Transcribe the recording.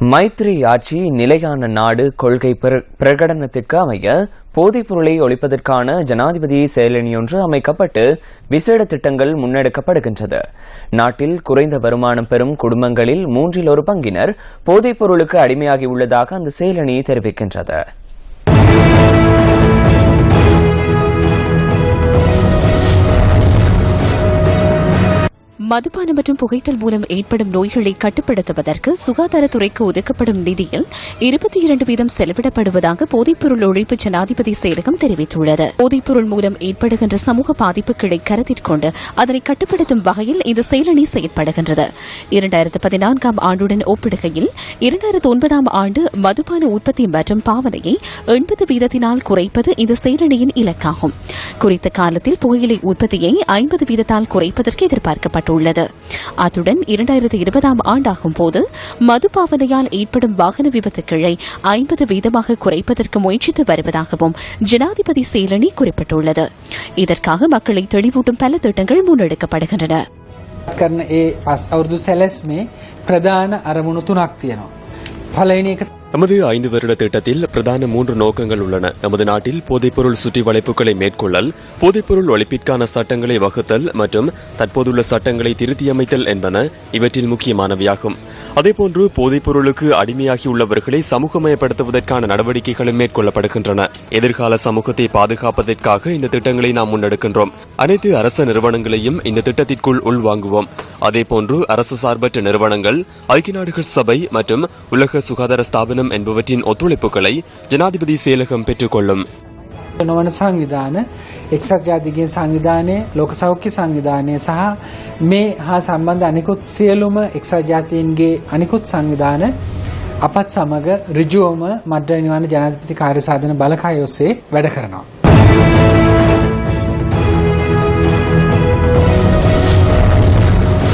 மைத்ரி ஆட்சி நிலையான நாடு கொள்கை பிர- பிரகடனத்திற்கு அமைய போதைப் பொருளை ஒழிப்பதற்கான ஜனாதிபதி செயலணியொன்று அமைக்கப்பட்டு விசேட திட்டங்கள் முன்னெடுக்கப்படுகின்றது. நாட்டில் குறைந்த வருமானம் பெறும் குடும்பங்களில் மூன்றில் ஒரு பங்கினர் போதைப் பொருளுக்கு அடிமையாகியுள்ளதாக அந்த செயலணி தெரிவிக்கின்றது. மதுபானம் மற்றும் புகைத்தல் மூலம் ஏற்படும் நோய்களை கட்டுப்படுத்துவதற்கு சுகாதாரத்துறைக்கு ஒதுக்கப்படும் நிதியில் இருபத்தி இரண்டு வீதம் செலவிடப்படுவதாக போதைப்பொருள் ஒழிப்பு ஜனாதிபதி செயலகம் தெரிவித்துள்ளது. போதைப்பொருள் மூலம் ஏற்படுகின்ற சமூக பாதிப்புகளை கருத்தில் கொண்டு அதனை கட்டுப்படுத்தும் வகையில் இந்த செயலணி செயற்படுகின்றது. இரண்டாயிரத்து பதினான்காம் ஆண்டுடன் ஒப்பிடுகையில் இரண்டாயிரத்து ஒன்பதாம் ஆண்டு மதுபான உற்பத்தி மற்றும் பாவனையை எண்பது வீதத்தினால் குறைப்பது இந்த செயலணியின் இலக்காகும். குறித்த காலத்தில் புகையிலை உற்பத்தியை ஐம்பது வீதத்தால் குறைப்பதற்கு எதிர்பார்க்கப்பட்டுள்ளது. அத்துடன் இரண்டாயிரத்து இருபதாம் ஆண்டாகும் போது மது பாவனையால் ஏற்படும் வாகன விபத்துக்களை ஐம்பது வீதமாக குறைப்பதற்கு முயற்சித்து வருவதாகவும் ஜனாதிபதி செயலணி குறிப்பிட்டுள்ளது இதற்காக மக்களை தெளிவூட்டும் பல திட்டங்கள் முன்னெடுக்கப்படுகின்றன කරන ඒ පස් අවුරුදු සැලැස්මේ ප්‍රධාන අරමුණු තුනක් තියෙනවා. පලවෙනි එක நமது ஐந்து வருட திட்டத்தில் பிரதான மூன்று நோக்கங்கள் உள்ளன. நமது நாட்டில் போதைப்பொருள் சுற்றி வளைப்புகளை மேற்கொள்ளல் போதைப்பொருள் ஒழிப்பிற்கான சட்டங்களை வகுத்தல் மற்றும் தற்போதுள்ள சட்டங்களை திருத்தியமைத்தல் என்பன இவற்றில் முக்கியமானவையாகும். அதேபோன்று போதைப்பொருளுக்கு அடிமையாகியுள்ளவர்களை சமூகமயப்படுத்துவதற்கான நடவடிக்கைகளும் மேற்கொள்ளப்படுகின்றன. எதிர்கால சமூகத்தை பாதுகாப்பதற்காக இந்த திட்டங்களை நாம் முன்னெடுக்கின்றோம். அனைத்து அரச நிறுவனங்களையும் இந்த திட்டத்திற்குள் உள்வாங்குவோம். அதேபோன்று அரசு சார்பற்ற நிறுவனங்கள் ஐக்கிய நாடுகள் சபை மற்றும் உலக சுகாதார ஸ்தாபனம் என்பவற்றின் ஒத்துழைப்புகளை ஜனாதிபதி செயலகம் பெற்றுக்கொள்ளும். නොවන සංවිධාන එක්සත් ජාතිගේ සංවිධානය ලෝක සෞඛ්‍ය සංවිධානය සහ මේ හා සම්බන්ධ අනිකුත් සියලුම එක්සත් ජාතීන්ගේ අනිකුත් සංවිධාන අපත් සමග ඍජුවම මද්‍රනිවාන ජනාධිපති කාර්යසාධන බලකාය ඔස්සේ වැඩ කරනවා.